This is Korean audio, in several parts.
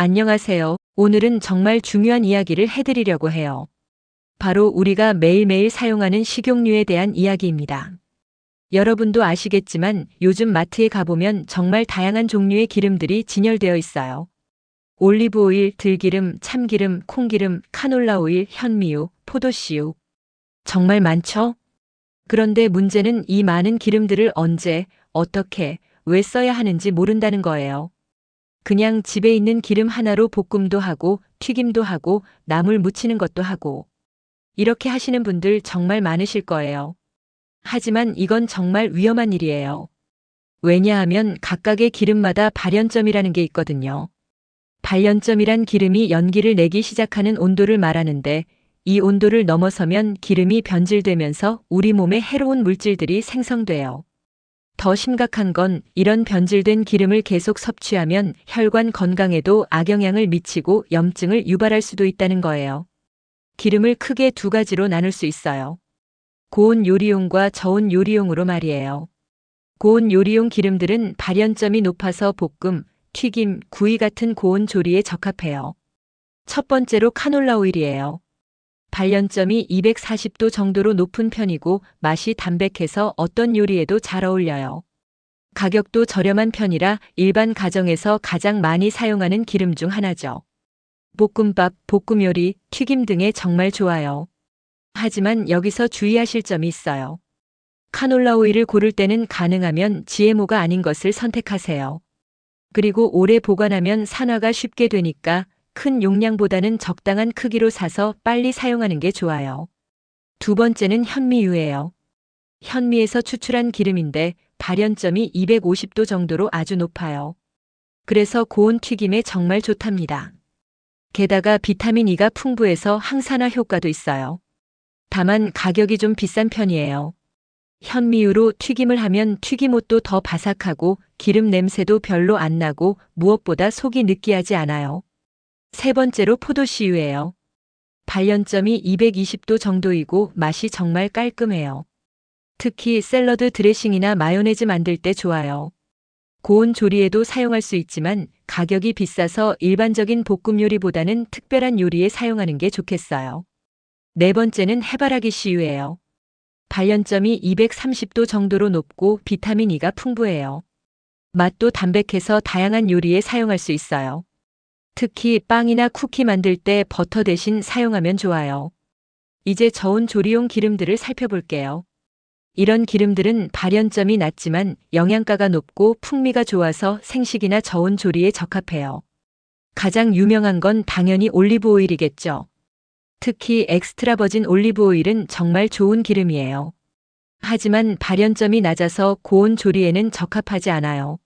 안녕하세요. 오늘은 정말 중요한 이야기를 해드리려고 해요. 바로 우리가 매일매일 사용하는 식용유에 대한 이야기입니다. 여러분도 아시겠지만 요즘 마트에 가보면 정말 다양한 종류의 기름들이 진열되어 있어요. 올리브 오일, 들기름, 참기름, 콩기름, 카놀라 오일, 현미유, 포도씨유. 정말 많죠? 그런데 문제는 이 많은 기름들을 언제, 어떻게, 왜 써야 하는지 모른다는 거예요. 그냥 집에 있는 기름 하나로 볶음도 하고, 튀김도 하고, 나물 무치는 것도 하고. 이렇게 하시는 분들 정말 많으실 거예요. 하지만 이건 정말 위험한 일이에요. 왜냐하면 각각의 기름마다 발연점이라는 게 있거든요. 발연점이란 기름이 연기를 내기 시작하는 온도를 말하는데 이 온도를 넘어서면 기름이 변질되면서 우리 몸에 해로운 물질들이 생성돼요. 더 심각한 건 이런 변질된 기름을 계속 섭취하면 혈관 건강에도 악영향을 미치고 염증을 유발할 수도 있다는 거예요. 기름을 크게 두 가지로 나눌 수 있어요. 고온 요리용과 저온 요리용으로 말이에요. 고온 요리용 기름들은 발연점이 높아서 볶음, 튀김, 구이 같은 고온 조리에 적합해요. 첫 번째로 카놀라 오일이에요. 발연점이 240도 정도로 높은 편이고 맛이 담백해서 어떤 요리에도 잘 어울려요. 가격도 저렴한 편이라 일반 가정에서 가장 많이 사용하는 기름 중 하나죠. 볶음밥, 볶음 요리, 튀김 등에 정말 좋아요. 하지만 여기서 주의하실 점이 있어요. 카놀라 오일을 고를 때는 가능하면 GMO가 아닌 것을 선택하세요. 그리고 오래 보관하면 산화가 쉽게 되니까 큰 용량보다는 적당한 크기로 사서 빨리 사용하는 게 좋아요. 두 번째는 현미유예요. 현미에서 추출한 기름인데 발연점이 250도 정도로 아주 높아요. 그래서 고온 튀김에 정말 좋답니다. 게다가 비타민 E가 풍부해서 항산화 효과도 있어요. 다만 가격이 좀 비싼 편이에요. 현미유로 튀김을 하면 튀김옷도 더 바삭하고 기름 냄새도 별로 안 나고 무엇보다 속이 느끼하지 않아요. 세 번째로 포도씨유예요. 발연점이 220도 정도이고 맛이 정말 깔끔해요. 특히 샐러드 드레싱이나 마요네즈 만들 때 좋아요. 고온 조리에도 사용할 수 있지만 가격이 비싸서 일반적인 볶음 요리보다는 특별한 요리에 사용하는 게 좋겠어요. 네 번째는 해바라기 씨유예요. 발연점이 230도 정도로 높고 비타민 E가 풍부해요. 맛도 담백해서 다양한 요리에 사용할 수 있어요. 특히 빵이나 쿠키 만들 때 버터 대신 사용하면 좋아요. 이제 저온 조리용 기름들을 살펴볼게요. 이런 기름들은 발연점이 낮지만 영양가가 높고 풍미가 좋아서 생식이나 저온 조리에 적합해요. 가장 유명한 건 당연히 올리브 오일이겠죠. 특히 엑스트라 버진 올리브 오일은 정말 좋은 기름이에요. 하지만 발연점이 낮아서 고온 조리에는 적합하지 않아요.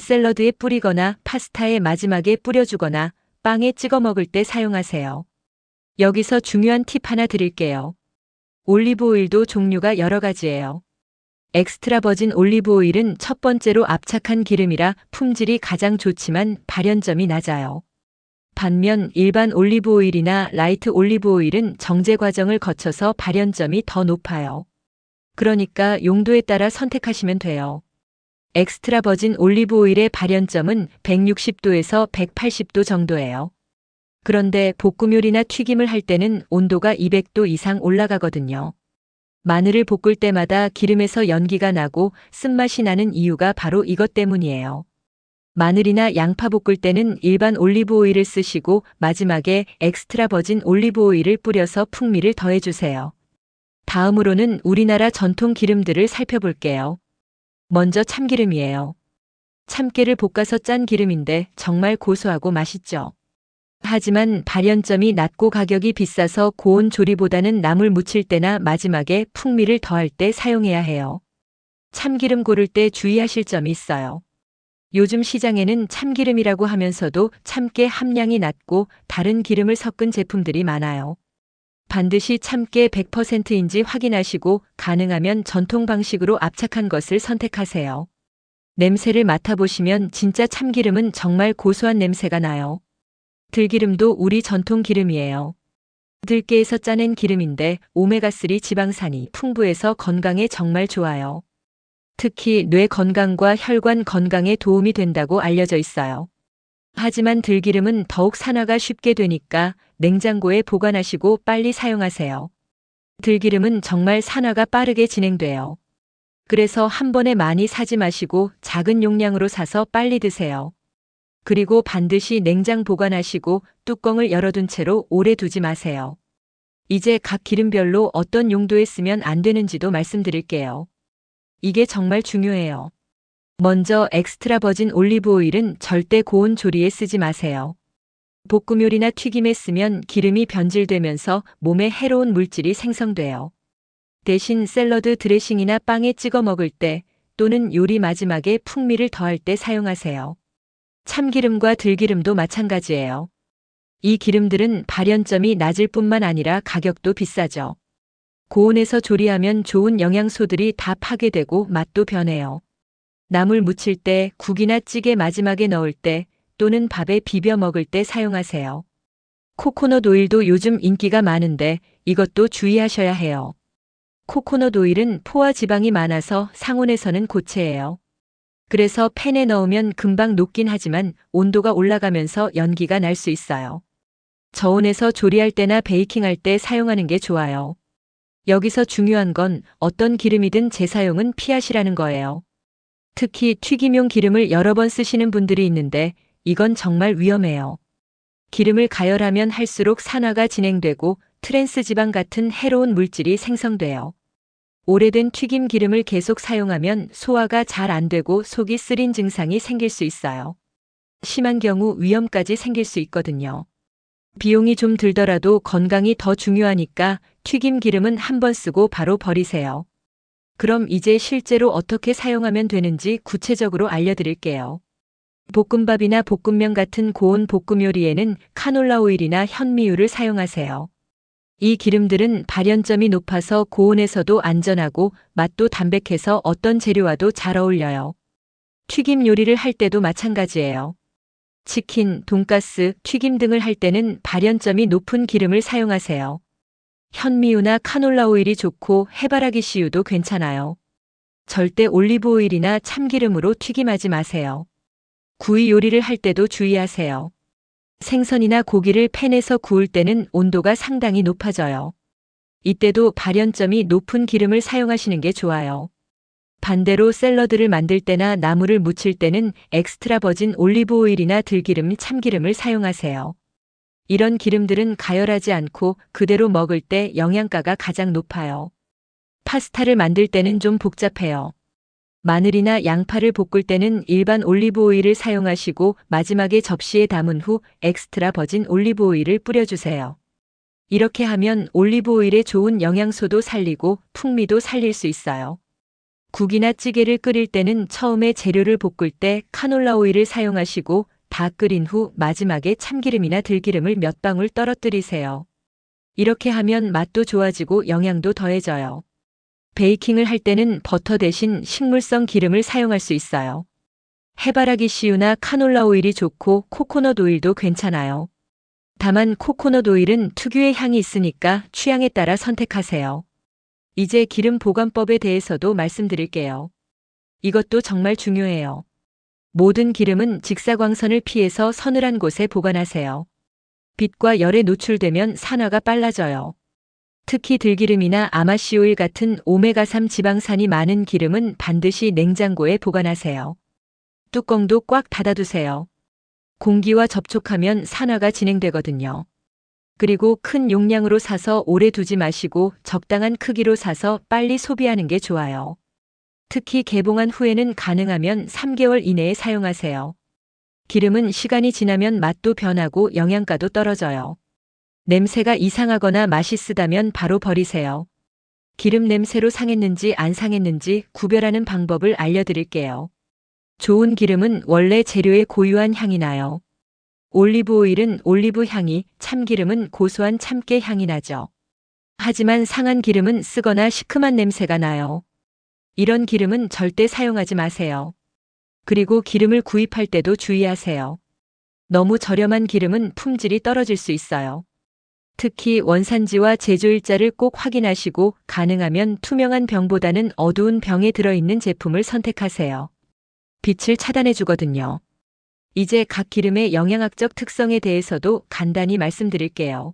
샐러드에 뿌리거나 파스타의 마지막에 뿌려주거나 빵에 찍어 먹을 때 사용하세요. 여기서 중요한 팁 하나 드릴게요. 올리브 오일도 종류가 여러 가지예요. 엑스트라 버진 올리브 오일은 첫 번째로 압착한 기름이라 품질이 가장 좋지만 발연점이 낮아요. 반면 일반 올리브 오일이나 라이트 올리브 오일은 정제 과정을 거쳐서 발연점이 더 높아요. 그러니까 용도에 따라 선택하시면 돼요. 엑스트라 버진 올리브 오일의 발연점은 160도에서 180도 정도예요. 그런데 볶음 요리나 튀김을 할 때는 온도가 200도 이상 올라가거든요. 마늘을 볶을 때마다 기름에서 연기가 나고 쓴맛이 나는 이유가 바로 이것 때문이에요. 마늘이나 양파 볶을 때는 일반 올리브 오일을 쓰시고 마지막에 엑스트라 버진 올리브 오일을 뿌려서 풍미를 더해주세요. 다음으로는 우리나라 전통 기름들을 살펴볼게요. 먼저 참기름이에요. 참깨를 볶아서 짠 기름인데 정말 고소하고 맛있죠. 하지만 발연점이 낮고 가격이 비싸서 고온 조리보다는 나물 무칠 때나 마지막에 풍미를 더할 때 사용해야 해요. 참기름 고를 때 주의하실 점이 있어요. 요즘 시장에는 참기름이라고 하면서도 참깨 함량이 낮고 다른 기름을 섞은 제품들이 많아요. 반드시 참깨 100%인지 확인하시고 가능하면 전통 방식으로 압착한 것을 선택하세요. 냄새를 맡아보시면 진짜 참기름은 정말 고소한 냄새가 나요. 들기름도 우리 전통 기름이에요. 들깨에서 짜낸 기름인데 오메가3 지방산이 풍부해서 건강에 정말 좋아요. 특히 뇌 건강과 혈관 건강에 도움이 된다고 알려져 있어요. 하지만 들기름은 더욱 산화가 쉽게 되니까 냉장고에 보관하시고 빨리 사용하세요. 들기름은 정말 산화가 빠르게 진행돼요. 그래서 한 번에 많이 사지 마시고 작은 용량으로 사서 빨리 드세요. 그리고 반드시 냉장 보관하시고 뚜껑을 열어둔 채로 오래 두지 마세요. 이제 각 기름별로 어떤 용도에 쓰면 안 되는지도 말씀드릴게요. 이게 정말 중요해요. 먼저 엑스트라 버진 올리브 오일은 절대 고온 조리에 쓰지 마세요. 볶음 요리나 튀김에 쓰면 기름이 변질되면서 몸에 해로운 물질이 생성돼요. 대신 샐러드 드레싱이나 빵에 찍어 먹을 때 또는 요리 마지막에 풍미를 더할 때 사용하세요. 참기름과 들기름도 마찬가지예요. 이 기름들은 발연점이 낮을 뿐만 아니라 가격도 비싸죠. 고온에서 조리하면 좋은 영양소들이 다 파괴되고 맛도 변해요. 나물 무칠 때, 국이나 찌개 마지막에 넣을 때, 또는 밥에 비벼 먹을 때 사용하세요. 코코넛 오일도 요즘 인기가 많은데 이것도 주의하셔야 해요. 코코넛 오일은 포화 지방이 많아서 상온에서는 고체예요. 그래서 팬에 넣으면 금방 녹긴 하지만 온도가 올라가면서 연기가 날 수 있어요. 저온에서 조리할 때나 베이킹할 때 사용하는 게 좋아요. 여기서 중요한 건 어떤 기름이든 재사용은 피하시라는 거예요. 특히 튀김용 기름을 여러 번 쓰시는 분들이 있는데 이건 정말 위험해요. 기름을 가열하면 할수록 산화가 진행되고 트랜스 지방 같은 해로운 물질이 생성돼요. 오래된 튀김 기름을 계속 사용하면 소화가 잘 안 되고 속이 쓰린 증상이 생길 수 있어요. 심한 경우 위험까지 생길 수 있거든요. 비용이 좀 들더라도 건강이 더 중요하니까 튀김 기름은 한 번 쓰고 바로 버리세요. 그럼 이제 실제로 어떻게 사용하면 되는지 구체적으로 알려드릴게요. 볶음밥이나 볶음면 같은 고온 볶음 요리에는 카놀라 오일이나 현미유를 사용하세요. 이 기름들은 발연점이 높아서 고온에서도 안전하고 맛도 담백해서 어떤 재료와도 잘 어울려요. 튀김 요리를 할 때도 마찬가지예요. 치킨, 돈가스, 튀김 등을 할 때는 발연점이 높은 기름을 사용하세요. 현미유나 카놀라 오일이 좋고 해바라기 씨유도 괜찮아요. 절대 올리브 오일이나 참기름으로 튀김하지 마세요. 구이 요리를 할 때도 주의하세요. 생선이나 고기를 팬에서 구울 때는 온도가 상당히 높아져요. 이때도 발연점이 높은 기름을 사용하시는 게 좋아요. 반대로 샐러드를 만들 때나 나물을 무칠 때는 엑스트라 버진 올리브 오일이나 들기름, 참기름을 사용하세요. 이런 기름들은 가열하지 않고 그대로 먹을 때 영양가가 가장 높아요. 파스타를 만들 때는 좀 복잡해요. 마늘이나 양파를 볶을 때는 일반 올리브 오일을 사용하시고 마지막에 접시에 담은 후 엑스트라 버진 올리브 오일을 뿌려주세요. 이렇게 하면 올리브 오일의 좋은 영양소도 살리고 풍미도 살릴 수 있어요. 국이나 찌개를 끓일 때는 처음에 재료를 볶을 때 카놀라 오일을 사용하시고 다 끓인 후 마지막에 참기름이나 들기름을 몇 방울 떨어뜨리세요. 이렇게 하면 맛도 좋아지고 영양도 더해져요. 베이킹을 할 때는 버터 대신 식물성 기름을 사용할 수 있어요. 해바라기 씨유나 카놀라 오일이 좋고 코코넛 오일도 괜찮아요. 다만 코코넛 오일은 특유의 향이 있으니까 취향에 따라 선택하세요. 이제 기름 보관법에 대해서도 말씀드릴게요. 이것도 정말 중요해요. 모든 기름은 직사광선을 피해서 서늘한 곳에 보관하세요. 빛과 열에 노출되면 산화가 빨라져요. 특히 들기름이나 아마씨오일 같은 오메가3 지방산이 많은 기름은 반드시 냉장고에 보관하세요. 뚜껑도 꽉 닫아두세요. 공기와 접촉하면 산화가 진행되거든요. 그리고 큰 용량으로 사서 오래 두지 마시고 적당한 크기로 사서 빨리 소비하는 게 좋아요. 특히 개봉한 후에는 가능하면 3개월 이내에 사용하세요. 기름은 시간이 지나면 맛도 변하고 영양가도 떨어져요. 냄새가 이상하거나 맛이 쓰다면 바로 버리세요. 기름 냄새로 상했는지 안 상했는지 구별하는 방법을 알려드릴게요. 좋은 기름은 원래 재료의 고유한 향이 나요. 올리브 오일은 올리브 향이, 참기름은 고소한 참깨 향이 나죠. 하지만 상한 기름은 쓰거나 시큼한 냄새가 나요. 이런 기름은 절대 사용하지 마세요. 그리고 기름을 구입할 때도 주의하세요. 너무 저렴한 기름은 품질이 떨어질 수 있어요. 특히 원산지와 제조일자를 꼭 확인하시고 가능하면 투명한 병보다는 어두운 병에 들어있는 제품을 선택하세요. 빛을 차단해 주거든요. 이제 각 기름의 영양학적 특성에 대해서도 간단히 말씀드릴게요.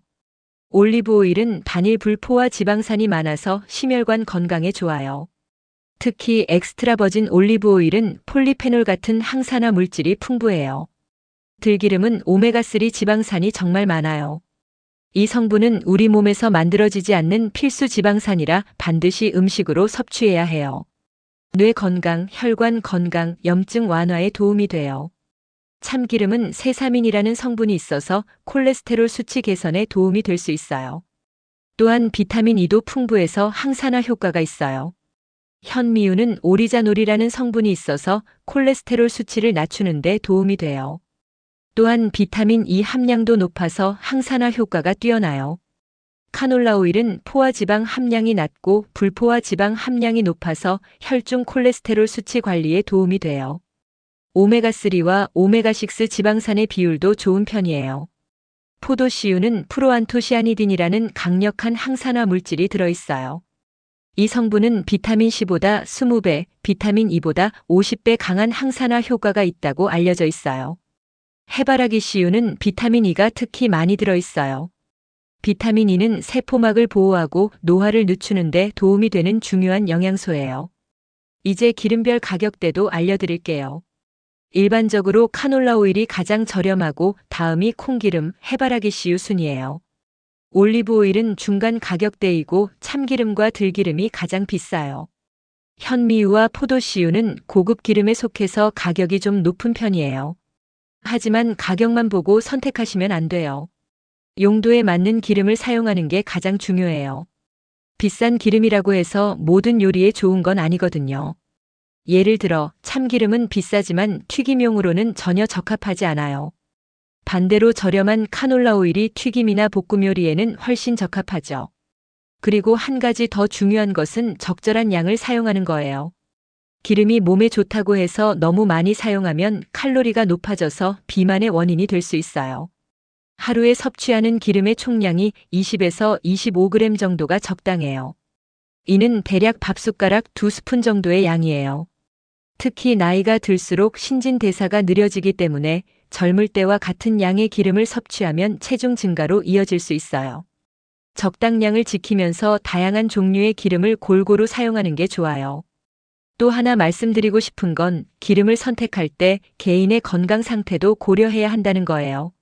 올리브 오일은 단일 불포화 지방산이 많아서 심혈관 건강에 좋아요. 특히 엑스트라 버진 올리브 오일은 폴리페놀 같은 항산화 물질이 풍부해요. 들기름은 오메가3 지방산이 정말 많아요. 이 성분은 우리 몸에서 만들어지지 않는 필수 지방산이라 반드시 음식으로 섭취해야 해요. 뇌 건강, 혈관 건강, 염증 완화에 도움이 돼요. 참기름은 세사민이라는 성분이 있어서 콜레스테롤 수치 개선에 도움이 될 수 있어요. 또한 비타민 E도 풍부해서 항산화 효과가 있어요. 현미유는 오리자놀이라는 성분이 있어서 콜레스테롤 수치를 낮추는 데 도움이 돼요. 또한 비타민 E 함량도 높아서 항산화 효과가 뛰어나요. 카놀라 오일은 포화 지방 함량이 낮고 불포화 지방 함량이 높아서 혈중 콜레스테롤 수치 관리에 도움이 돼요. 오메가3와 오메가6 지방산의 비율도 좋은 편이에요. 포도씨유는 프로안토시아니딘이라는 강력한 항산화 물질이 들어있어요. 이 성분은 비타민 C보다 20배, 비타민 E보다 50배 강한 항산화 효과가 있다고 알려져 있어요. 해바라기 씨유는 비타민 E가 특히 많이 들어있어요. 비타민 E는 세포막을 보호하고 노화를 늦추는데 도움이 되는 중요한 영양소예요. 이제 기름별 가격대도 알려드릴게요. 일반적으로 카놀라 오일이 가장 저렴하고 다음이 콩기름, 해바라기 씨유 순이에요. 올리브 오일은 중간 가격대이고 참기름과 들기름이 가장 비싸요. 현미유와 포도씨유는 고급 기름에 속해서 가격이 좀 높은 편이에요. 하지만 가격만 보고 선택하시면 안 돼요. 용도에 맞는 기름을 사용하는 게 가장 중요해요. 비싼 기름이라고 해서 모든 요리에 좋은 건 아니거든요. 예를 들어 참기름은 비싸지만 튀김용으로는 전혀 적합하지 않아요. 반대로 저렴한 카놀라 오일이 튀김이나 볶음 요리에는 훨씬 적합하죠. 그리고 한 가지 더 중요한 것은 적절한 양을 사용하는 거예요. 기름이 몸에 좋다고 해서 너무 많이 사용하면 칼로리가 높아져서 비만의 원인이 될 수 있어요. 하루에 섭취하는 기름의 총량이 20에서 25g 정도가 적당해요. 이는 대략 밥숟가락 2스푼 정도의 양이에요. 특히 나이가 들수록 신진대사가 느려지기 때문에 젊을 때와 같은 양의 기름을 섭취하면 체중 증가로 이어질 수 있어요. 적당량을 지키면서 다양한 종류의 기름을 골고루 사용하는 게 좋아요. 또 하나 말씀드리고 싶은 건 기름을 선택할 때 개인의 건강 상태도 고려해야 한다는 거예요.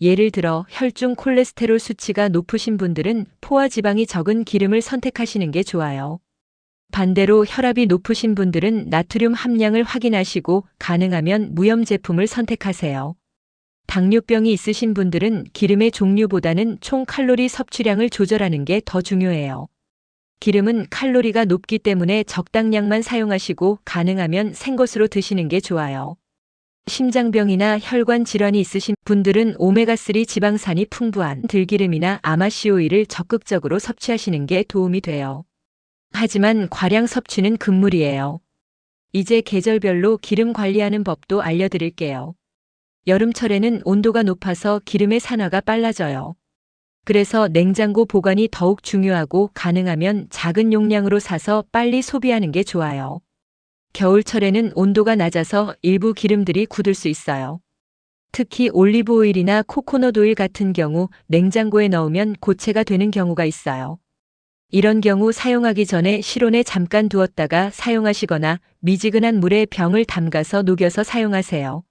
예를 들어 혈중 콜레스테롤 수치가 높으신 분들은 포화 지방이 적은 기름을 선택하시는 게 좋아요. 반대로 혈압이 높으신 분들은 나트륨 함량을 확인하시고 가능하면 무염 제품을 선택하세요. 당뇨병이 있으신 분들은 기름의 종류보다는 총 칼로리 섭취량을 조절하는 게 더 중요해요. 기름은 칼로리가 높기 때문에 적당량만 사용하시고 가능하면 생것으로 드시는 게 좋아요. 심장병이나 혈관 질환이 있으신 분들은 오메가3 지방산이 풍부한 들기름이나 아마씨 오일을 적극적으로 섭취하시는 게 도움이 돼요. 하지만 과량 섭취는 금물이에요. 이제 계절별로 기름 관리하는 법도 알려드릴게요. 여름철에는 온도가 높아서 기름의 산화가 빨라져요. 그래서 냉장고 보관이 더욱 중요하고 가능하면 작은 용량으로 사서 빨리 소비하는 게 좋아요. 겨울철에는 온도가 낮아서 일부 기름들이 굳을 수 있어요. 특히 올리브 오일이나 코코넛 오일 같은 경우 냉장고에 넣으면 고체가 되는 경우가 있어요. 이런 경우 사용하기 전에 실온에 잠깐 두었다가 사용하시거나 미지근한 물에 병을 담가서 녹여서 사용하세요.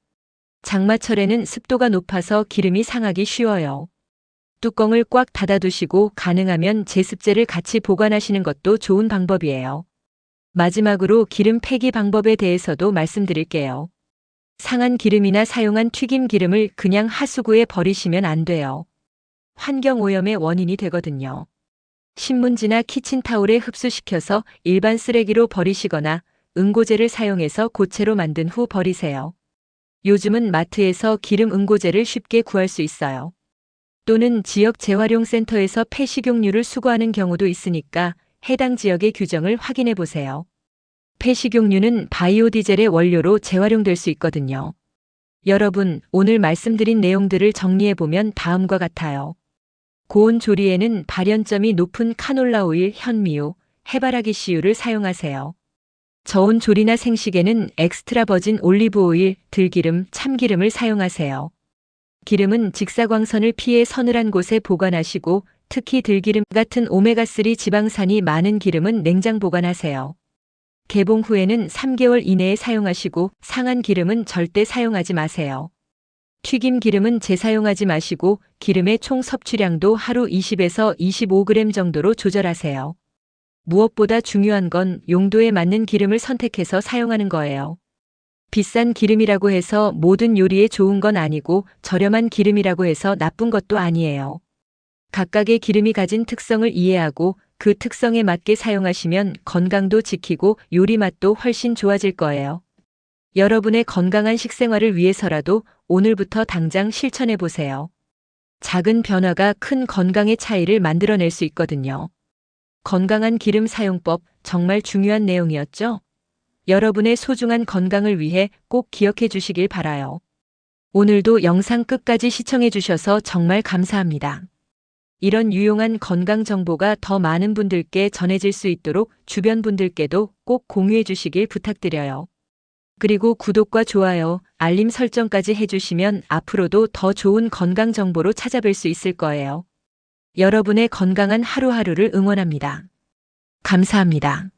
장마철에는 습도가 높아서 기름이 상하기 쉬워요. 뚜껑을 꽉 닫아두시고 가능하면 제습제를 같이 보관하시는 것도 좋은 방법이에요. 마지막으로 기름 폐기 방법에 대해서도 말씀드릴게요. 상한 기름이나 사용한 튀김 기름을 그냥 하수구에 버리시면 안 돼요. 환경 오염의 원인이 되거든요. 신문지나 키친타올에 흡수시켜서 일반 쓰레기로 버리시거나 응고제를 사용해서 고체로 만든 후 버리세요. 요즘은 마트에서 기름 응고제를 쉽게 구할 수 있어요. 또는 지역 재활용 센터에서 폐식용유를 수거하는 경우도 있으니까 해당 지역의 규정을 확인해 보세요. 폐식용유는 바이오디젤의 원료로 재활용될 수 있거든요. 여러분, 오늘 말씀드린 내용들을 정리해 보면 다음과 같아요. 고온 조리에는 발연점이 높은 카놀라 오일, 현미유, 해바라기 씨유를 사용하세요. 저온 조리나 생식에는 엑스트라 버진 올리브 오일, 들기름, 참기름을 사용하세요. 기름은 직사광선을 피해 서늘한 곳에 보관하시고 특히 들기름 같은 오메가3 지방산이 많은 기름은 냉장 보관하세요. 개봉 후에는 3개월 이내에 사용하시고 상한 기름은 절대 사용하지 마세요. 튀김 기름은 재사용하지 마시고 기름의 총 섭취량도 하루 20에서 25g 정도로 조절하세요. 무엇보다 중요한 건 용도에 맞는 기름을 선택해서 사용하는 거예요. 비싼 기름이라고 해서 모든 요리에 좋은 건 아니고 저렴한 기름이라고 해서 나쁜 것도 아니에요. 각각의 기름이 가진 특성을 이해하고 그 특성에 맞게 사용하시면 건강도 지키고 요리 맛도 훨씬 좋아질 거예요. 여러분의 건강한 식생활을 위해서라도 오늘부터 당장 실천해 보세요. 작은 변화가 큰 건강의 차이를 만들어낼 수 있거든요. 건강한 기름 사용법 정말 중요한 내용이었죠? 여러분의 소중한 건강을 위해 꼭 기억해 주시길 바라요. 오늘도 영상 끝까지 시청해 주셔서 정말 감사합니다. 이런 유용한 건강 정보가 더 많은 분들께 전해질 수 있도록 주변 분들께도 꼭 공유해 주시길 부탁드려요. 그리고 구독과 좋아요, 알림 설정까지 해주시면 앞으로도 더 좋은 건강 정보로 찾아뵐 수 있을 거예요. 여러분의 건강한 하루하루를 응원합니다. 감사합니다.